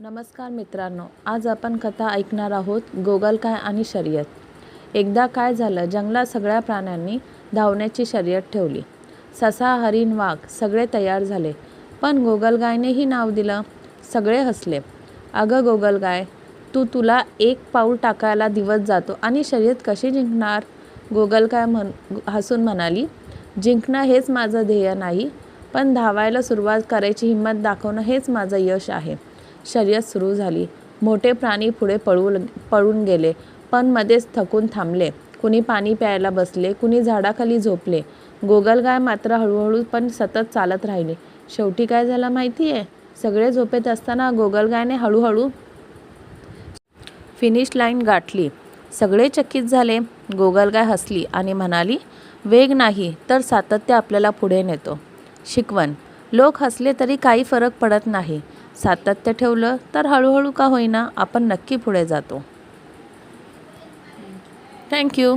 नमस्कार मित्रांनो आज आपण कथा ऐकणार आहोत गोगलगाय आणि शर्यत. एकदा काय झालं जंगलात सगळ्या प्राण्यांनी धावण्याची शर्यत ठेवली. ससा हरिण वाघ सगळे तयार झाले पण गोगलगायनेही नाव दिलं. सगळे हसले. अगं गोगलगाय तू तुला एक पाऊल टाकायला दिवस जातो आणि शर्यत कशी जिंकणार? गोगलगाय म्हण हसून म्हणाली जिंकणं हेच माझं ध्येय नाही पण धावायला सुरुवात करायची हिंमत दाखवणं हेच माझं यश आहे. शर्यत सुरू झाली. मोठे प्राणी पुढे पळू पळून गेले पण मध्येच थकून थांबले. कुणी पाणी प्यायला बसले कुणी झाडाखाली झोपले. गोगलगाय मात्र हळूहळू पण सतत चालत राहिले. शेवटी काय झालं माहिती आहे सगळे झोपेत असताना गोगलगायने हळूहळू फिनिश लाईन गाठली. सगळे चकित झाले. गोगलगाय हसली आणि म्हणाली वेग नाही तर सातत्य आपल्याला पुढे नेतो. शिकवण लोक हसले तरी काही फरक पडत नाही. सातत्य ठेवलं तर हळूहळू का होईना आपण नक्की पुढे जातो. थँक्यू